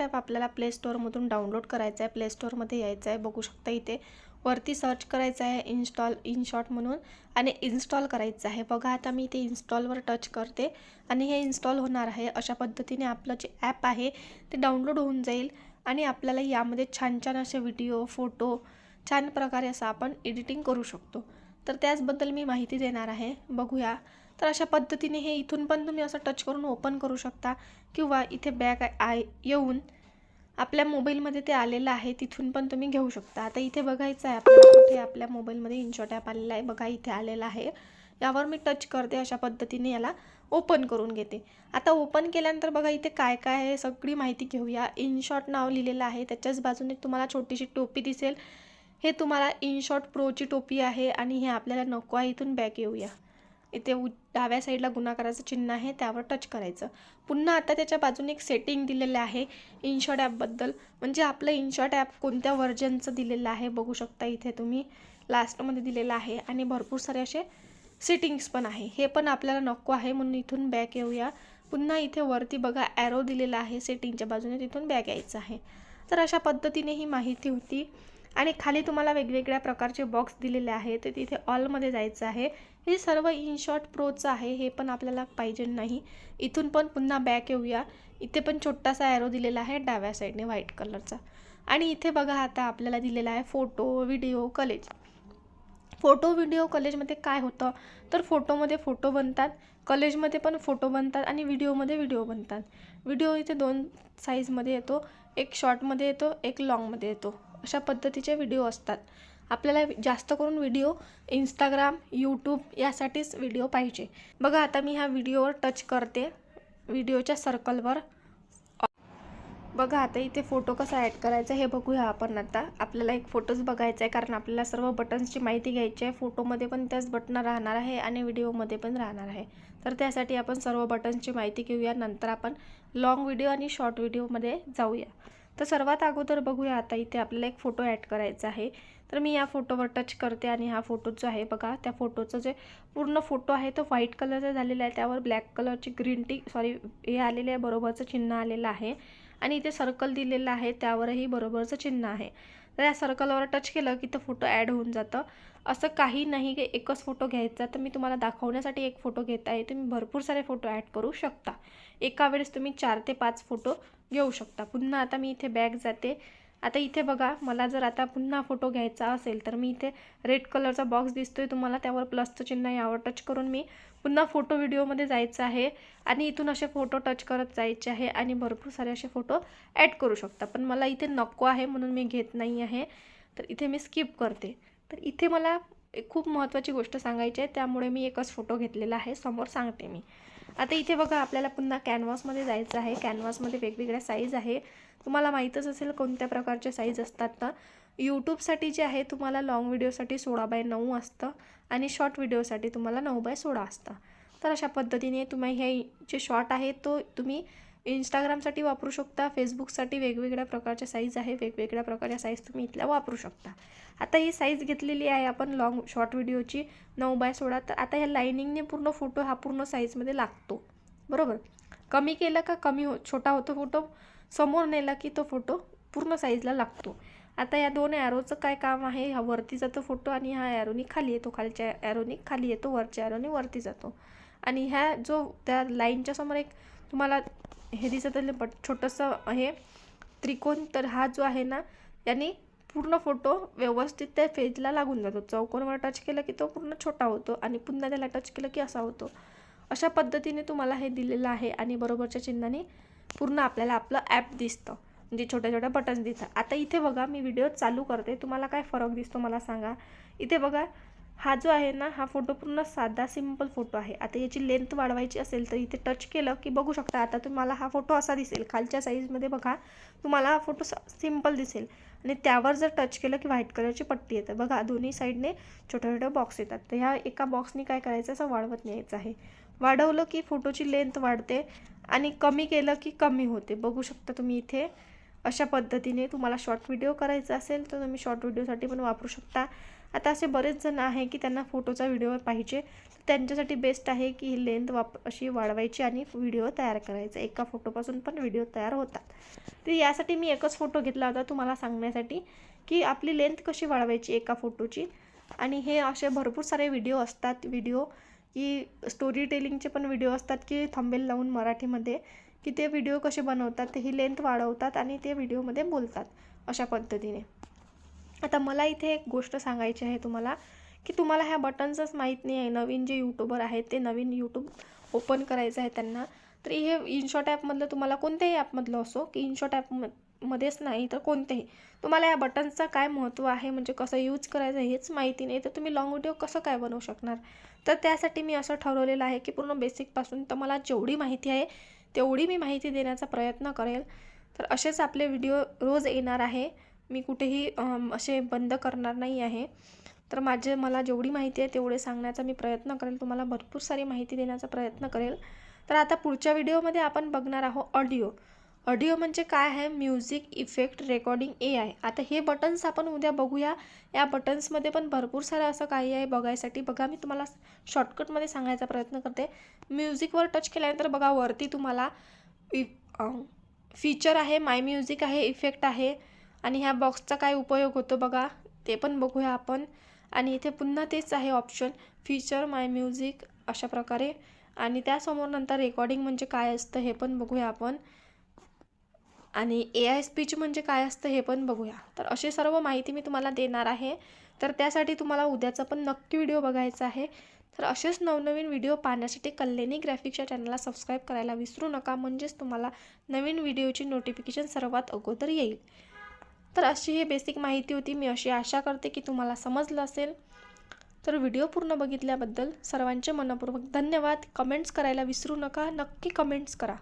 InShot app आपल्याला play स्टोअरमधून download करायचं आहे प्ले स्टोअरमध्ये यायचं आहे बघू शकता इथे वरती सर्च करायचं आहे इन्स्टॉल इनशॉट म्हणून आणि इन्स्टॉल करायचं आहे. बघा आता मी इथे इन्स्टॉलवर टच करते आणि हे इन्स्टॉल होणार आहे. अशा पद्धतीने आपलं जे ॲप आहे ते डाउनलोड होऊन जाईल आणि आपल्याला यामध्ये छान छान असे व्हिडिओ फोटो छान प्रकारे असं आपण एडिटिंग करू शकतो. तर त्याचबद्दल मी माहिती देणार आहे. बघूया. तर अशा पद्धतीने हे इथून पण तुम्ही असं टच करून ओपन करू शकता. किंवा इथे बॅग आय येऊन आपल्या मोबाईलमध्ये ते आलेलं आहे तिथून पण तुम्ही घेऊ शकता. आता इथे बघायचं आहे आपल्याला कुठे आपल्या मोबाईलमध्ये इनशॉट ॲप आलेला आहे बघा इथे आलेला आहे. यावर मी टच करते अशा पद्धतीने याला ओपन करून घेते. आता ओपन केल्यानंतर बघा इथे काय काय आहे सगळी माहिती घेऊया. इनशॉट नाव लिहिलेलं आहे त्याच्याच बाजूने तुम्हाला छोटीशी टोपी दिसेल. हे तुम्हाला इनशॉट प्रोची टोपी आहे आणि हे आपल्याला नको आहे इथून बॅक येऊया. इथे उ डाव्या साईडला गुणाकाराचं चिन्ह आहे त्यावर टच करायचं. पुन्हा आता त्याच्या बाजूने एक सेटिंग दिलेलं आहे इनशॉट ॲपबद्दल म्हणजे आपलं इनशॉट ॲप कोणत्या व्हर्जनचं दिलेलं आहे बघू शकता इथे तुम्ही. लास्टमध्ये दिलेलं आहे आणि भरपूर सारे असे सेटिंग्स पण आहे. हे पण आपल्याला नको आहे म्हणून इथून बॅक येऊया. पुन्हा इथे वरती बघा ॲरो दिलेला आहे सेटिंगच्या बाजूने तिथून बॅक यायचं आहे. तर अशा पद्धतीने ही माहिती होती. आणि खाली तुम्हाला वेगवेगळ्या प्रकारचे बॉक्स दिलेले आहेत. तर तिथे ऑलमध्ये जायचं आहे. हे सर्व इनशॉट प्रोचं आहे. हे पण आपल्याला पाहिजे नाही. इथून पण पुन्हा बॅक येऊया. इथे पण छोटासा ॲरो दिलेला आहे डाव्या साईडने व्हाईट कलरचा आणि इथे बघा आता आपल्याला दिलेला आहे photo video collage photo video कॉलेजमध्ये काय होतं? तर फोटोमध्ये फोटो बनतात. कॉलेजमध्ये पण फोटो बनतात आणि व्हिडिओमध्ये व्हिडिओ बनतात. व्हिडिओ इथे दोन साईजमध्ये येतो. एक शॉर्टमध्ये येतो एक लाँगमध्ये येतो. अशा पद्धतीचे व्हिडिओ असतात. आपल्याला जास्त करून व्हिडिओ इंस्टाग्राम यूट्यूब यासाठीच व्हिडिओ पाहिजे. बघा आता मी ह्या व्हिडिओवर टच करते. व्हिडिओच्या सर्कलवर बघा आता इथे फोटो कसा ॲड करायचा हे बघूया आपण आता. आपल्याला एक फोटोज बघायचा आहे कारण आपल्याला सर्व बटन्सची माहिती घ्यायची आहे. फोटोमध्ये पण त्याच बटन राहणार आहे आणि व्हिडिओमध्ये पण राहणार आहे. तर त्यासाठी आपण सर्व बटन्सची माहिती घेऊया. नंतर आपण लाँग व्हिडिओ आणि शॉर्ट व्हिडिओमध्ये जाऊया. तर सर्वात अगोदर बघूया आता इथे आपल्याला एक फोटो ॲड करायचा आहे. तर मी या फोटोवर टच करते आणि हा फोटो जो आहे बघा त्या फोटोचं जे पूर्ण फोटो आहे तो व्हाईट कलरचा झालेला आहे. त्यावर ब्लॅक कलरची ग्रीन टी सॉरी हे आलेले आहे बरोबरचं चिन्ह आलेलं आहे. आणि इथे सर्कल दिलेलं आहे त्यावरही बरोबरचं चिन्ह आहे. तर या सर्कलवर टच केलं की तो फोटो ॲड होऊन जातं. असं काही नाही की एकच फोटो घ्यायचा तर मी तुम्हाला दाखवण्यासाठी एक फोटो घेत आहे. तुम्ही भरपूर सारे फोटो ॲड करू शकता. एका वेळेस तुम्ही चार ते पाच फोटो घेऊ शकता. पुन्हा आता मी इथे बॅग जाते. आता इथे बघा मला जर आता पुन्हा फोटो घ्यायचा असेल तर मी इथे रेड कलरचा बॉक्स दिसतोय तुम्हाला. त्यावर प्लसचं चिन्ह यावर टच करून मी पुन्हा फोटो व्हिडिओमध्ये जायचं आहे. आणि इथून असे फोटो टच करत जायचे आहे आणि भरपूर सारे असे फोटो ॲड करू शकता. पण मला इथे नको आहे म्हणून मी घेत नाही आहे. तर इथे मी स्किप करते. तर इथे मला एक खूप महत्त्वाची गोष्ट सांगायची आहे. त्यामुळे मी एकच फोटो घेतलेला आहे. समोर सांगते मी. आता इथे बघा आपल्याला पुन्हा कॅनव्हासमध्ये जायचं आहे. कॅनव्हासमध्ये वेगवेगळ्या साईज आहे. तुम्हाला माहीतच असेल कोणत्या प्रकारचे साईज असतात तर यूट्यूबसाठी जे आहे तुम्हाला लाँग व्हिडिओसाठी सोळा बाय नऊ असतं आणि शॉर्ट व्हिडिओसाठी तुम्हाला नऊ बाय सोळा असतं. तर अशा पद्धतीने तुम्ही हे जे शॉर्ट आहे तो तुम्ही इंस्टाग्रामसाठी वापरू शकता फेसबुकसाठी वेगवेगळ्या प्रकारच्या साईज आहे वेगवेगळ्या प्रकारच्या साईज तुम्ही इथल्या वापरू शकता. आता ही साईज घेतलेली आहे आपण लॉंग शॉर्ट व्हिडिओची नऊ बाय सोळा. तर आता ह्या लाईनिंगने पूर्ण फोटो हा पूर्ण साईजमध्ये लागतो. बरोबर? कमी केलं का कमी हो छोटा होतो फोटो समोर नेला की तो फोटो पूर्ण साईजला लागतो. आता या दोन ॲरोचं काय काम आहे? हा वरती जातो फोटो आणि हा ॲरोनी खाली येतो. खालच्या ॲरोनी खाली येतो वरच्या ॲरोनी वरती जातो. आणि ह्या जो त्या लाईनच्या समोर एक तुम्हाला हे दिसत आहे बट छोटंसं हे त्रिकोण तर हा जो आहे ना याने पूर्ण फोटो व्यवस्थित त्या फेजला लागून जातो. चौकोनवर टच केलं की तो पूर्ण छोटा होतो आणि पुन्हा त्याला टच केलं की असा होतो. अशा पद्धतीने तुम्हाला हे दिलेलं आहे आणि बरोबरच्या चिन्हाने पूर्ण आपल्याला आपलं ॲप दिसतं. म्हणजे छोट्या छोट्या बटन्स दिसतात. आता इथे बघा मी व्हिडिओ चालू करते. तुम्हाला काय फरक दिसतो मला सांगा. इथे बघा हा जो आहे ना हा फोटो पूर्ण साधा सिंपल फोटो आहे. आता याची लेंथ वाढवायची असेल तर इथे टच केलं की बघू शकता आता तुम्हाला हा फोटो असा दिसेल. खालच्या साईजमध्ये बघा तुम्हाला हा फोटो सिंपल दिसेल. आणि त्यावर जर टच केलं की व्हाईट कलरची पट्टी येते. बघा दोन्ही साईडने छोट्या छोट्या बॉक्स येतात. तर ह्या एका बॉक्सनी काय करायचं? असं वाढवत न्यायचं आहे. वाढवलं की फोटोची लेंथ वाढते आणि कमी केलं की कमी होते. बघू शकता तुम्ही इथे अशा पद्धतीने तुम्हाला शॉर्ट व्हिडिओ करायचा असेल तर तुम्ही शॉर्ट व्हिडिओसाठी पण वापरू शकता. आता असे बरेच जण आहे की त्यांना फोटोचा व्हिडिओ पाहिजे. तर त्यांच्यासाठी बेस्ट आहे की ही लेंथ वाप अशी वाढवायची आणि व्हिडिओ तयार करायचा. एका फोटोपासून पण व्हिडिओ तयार होतात. तर यासाठी मी एकच फोटो घेतला होता तुम्हाला सांगण्यासाठी की आपली लेंथ कशी वाढवायची एका फोटोची. आणि हे असे भरपूर सारे व्हिडिओ असतात. व्हिडिओ की स्टोरी टेलिंगचे पण व्हिडिओ असतात की थंबेल लावून मराठीमध्ये की ते व्हिडिओ कसे बनवतात ते ही लेंथ वाढवतात आणि ते व्हिडिओमध्ये बोलतात अशा पद्धतीने. आता मला इथे एक गोष्ट सांगायची आहे तुम्हाला की तुम्हाला ह्या बटन्सच माहीत नाही आहे. नवीन जे यूट्यूबर आहेत ते नवीन यूट्यूब ओपन करायचं आहे त्यांना. तर हे इनशॉट ॲपमधलं तुम्हाला कोणत्याही ॲपमधलं असो की इनशॉट ॲप मध्येच नाही तर कोणतेही. तुम्हाला या बटन्सचं काय महत्त्व आहे म्हणजे कसं यूज करायचं हेच माहिती नाही. तर तुम्ही लाँग व्हिडिओ कसं काय बनवू शकणार? तर त्यासाठी मी असं ठरवलेलं आहे की पूर्ण बेसिकपासून तर मला जेवढी माहिती आहे तेवढी मी माहिती देण्याचा प्रयत्न करेल. तर असेच आपले व्हिडिओ रोज येणार आहे. मी कुठेही असे बंद करणार नाही आहे. तर माझे मला जेवढी माहिती आहे तेवढे सांगण्याचा मी प्रयत्न करेल. तुम्हाला भरपूर सारी माहिती देण्याचा प्रयत्न करेल. तर आता पुढच्या व्हिडिओमध्ये आपण बघणार आहोत ऑडिओ. ऑडिओ म्हणजे काय आहे? Music effect recording A I. आता हे बटन्स आपण उद्या बघूया. या बटन्समध्ये पण भरपूर सारं असं काही आहे बघायसाठी. बघा मी तुम्हाला शॉर्टकटमध्ये सांगायचा प्रयत्न करते. म्युझिकवर टच केल्यानंतर बघा वरती तुम्हाला फीचर आहे माय म्युझिक आहे इफेक्ट आहे. आणि ह्या बॉक्सचा काय उपयोग होतो बघा ते पण बघूया आपण. आणि इथे पुन्हा तेच आहे ऑप्शन फीचर माय म्युझिक अशा प्रकारे. आणि त्यासमोर नंतर रेकॉर्डिंग म्हणजे काय असतं हे पण बघूया आपण. आणि ए आय स्पीच म्हणजे काय असतं हे पण बघूया. तर अशी सर्व माहिती मी तुम्हाला देणार आहे. तर त्यासाठी तुम्हाला उद्याचा पण नक्की व्हिडिओ बघायचा आहे. तर असेच नवनवीन व्हिडिओ पाहण्यासाठी कल्याणी ग्राफिक्सच्या चॅनलला सबस्क्राईब करायला विसरू नका. म्हणजेच तुम्हाला नवीन व्हिडिओची नोटिफिकेशन सर्वात अगोदर येईल. तर अशी ही बेसिक माहिती होती. मी अशी आशा करते की तुम्हाला समजलं असेल. तर व्हिडिओ पूर्ण बघितल्याबद्दल सर्वांचे मनपूर्वक धन्यवाद. कमेंट्स करायला विसरू नका. नक्की कमेंट्स करा.